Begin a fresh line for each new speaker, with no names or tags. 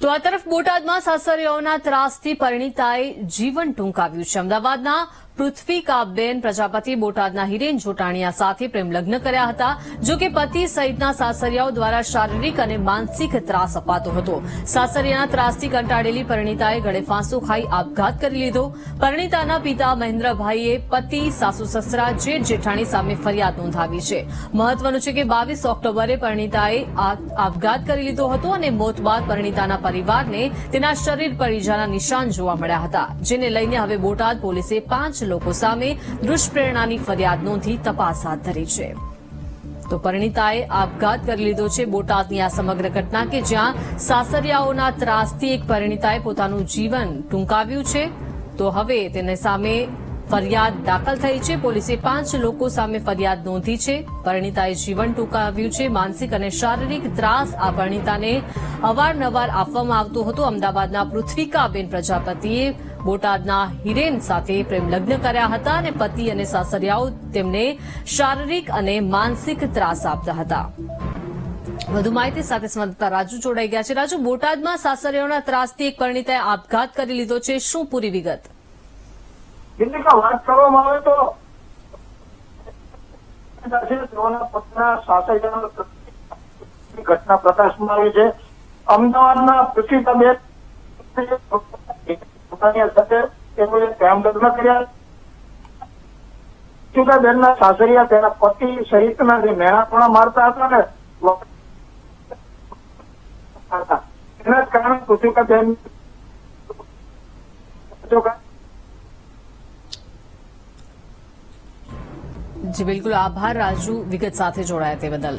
તો આ તરફ બોટાદમાં સાસરીઓના ત્રાસથી પરિણીતાએ જીવન ટૂંકાવ્યું છે. અમદાવાદના પૃથ્વીકાબેન પ્રજાપતિ બોટાદના હિરેન જોટાણીયા સાથે પ્રેમલગ્ન કર્યા હતા, જો કે પતિ સહિતના સાસરિયાઓ દ્વારા શારીરિક અને માનસિક ત્રાસ અપાતો હતો. સાસરિયાના ત્રાસથી કંટાળેલી પરિણીતાએ ગળે ખાઈ આપઘાત કરી લીધો. પરિણીતાના પિતા મહેન્દ્રભાઈએ પતિ, સાસુ, સસરા, જેઠ, જેઠાણી સામે ફરિયાદ નોંધાવી છે. મહત્વનું છે કે બાવીસ ઓક્ટોબરે પરિણીતાએ આપઘાત કરી લીધો હતો અને મોત બાદ પરિણીતાના પરિવારને તેના શરીર પર ઈજાના નિશાન જોવા મળ્યા હતા, જેને લઈને હવે બોટાદ પોલીસે પાંચ લોકો સામે દુષ્પ્રેરણાની ફરિયાદ નોંધી તપાસ હાથ ધરી છે. તો પરિણીતાએ આપઘાત કરી લીધો છે બોટાદની આ સમગ્ર ઘટના કે જ્યાં સાસરિયાઓના ત્રાસથી એક પરિણીતાએ પોતાનું જીવન ટૂંકાવ્યું છે. તો હવે તેને સામે ફરિયાદ દાખલ થઈ છે. પોલીસે પાંચ લોકો સામે ફરિયાદ નોંધી છે. પરિણીતાએ જીવન ટૂંકાવ્યું છે. માનસિક અને શારીરિક ત્રાસ આ પરિણીતાને અવારનવાર આપવામાં આવતો હતો. અમદાવાદના પૃથ્વિકાબેન પ્રજાપતિએ બોટાદના હિરેન સાથે પ્રેમ લગ્ન કર્યા હતા અને પતિ અને સાસરિયાઓ તેમને શારીરિક અને માનસિક ત્રાસ આપતા હતા. વધુ માહિતી સાથે સંવાદદાતા રાજુ જોડાઈ ગયા છે. રાજુ, બોટાદમાં સાસરિયાઓના ત્રાસથી એક પરિણીતાએ આપઘાત કરી લીધો છે. શું પૂરી વિગત?
કેટલીક વાત કરવામાં આવે તો ઘટના પ્રકાશમાં આવી છે. અમદાવાદના પૃથ્વીતાબેન પોતાની સાથે તેઓએ પ્રેમ લગ્ન કર્યા. ચુકાબેનના સાસરિયા તેના પતિ સહિતના જે મેણાપણા મારતા હતા ને, એના કારણે પૃથ્વીકાબેન
જી બિલકુલ. આભાર રાજુ. વિગત સાથે જોડાયા તે બદલ.